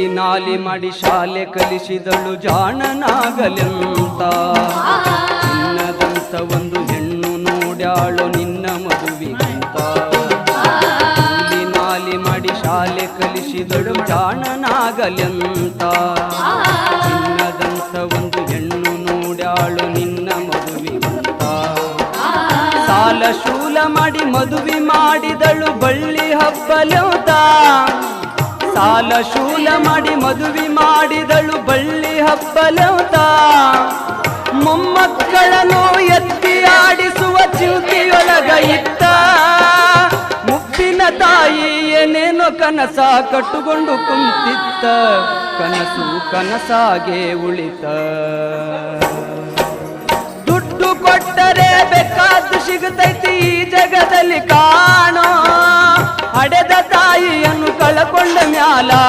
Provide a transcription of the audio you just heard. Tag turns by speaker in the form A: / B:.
A: ಕೂಲಿ ನಾಲಿ ಮಾಡಿ ಶಾಲೆ ಕಲಿಸಿದಳು ಜಾಣನಾಗಲೆಂತ. ನಿನ್ನದಂತ ಒಂದು ಹೆಣ್ಣು ನೋಡ್ಯಾಳು ನಿನ್ನ ಮಗುವಿಗಿಂತ ಕೂಲಿ ನಾಲಿ ಮಾಡಿ ಶಾಲೆ ಕಲಿಸಿದಳು ಜಾಣನಾಗಲೆಂತ. ನಿನ್ನದಂತ ಒಂದು ಹೆಣ್ಣು ನೋಡ್ಯಾಳು ನಿನ್ನ ಮಗುವಿಗಿಂತ ಸಾಲ ಶೂಲ ಮಾಡಿ ಮದುವೆ ಮಾಡಿದಳು ಬಳ್ಳಿ ಹಬ್ಬಲೌತ. ಸಾಲ ಶೂಲ ಮಾಡಿ ಮದುವೆ ಮಾಡಿದಳು ಬಳ್ಳಿ ಹಬ್ಬಲೌತ. ಮೊಮ್ಮಕ್ಕಳನ್ನು ಎತ್ತಿ ಆಡಿಸುವ ಚಿಂತೆಯೊಳಗ ಇತ್ತ. ಮುಪ್ಪಿನ ತಾಯಿ ಏನೇನೋ ಕನಸ ಕಟ್ಟುಕೊಂಡು ಕುಂತಿತ್ತ. ಕನಸು ಕನಸಾಗೆ ಉಳಿತ. ದುಡ್ಡು ಕೊಟ್ಟರೆ ಬೇಕಾದ್ದು ಸಿಗುತ್ತೈತಿ ಈ ಜಗದಲ್ಲಿ ಕಾಣೋ. ಹಡೆದ ತಾಯಿಯನ್ನು ಕಳಕೊಂಡ আলা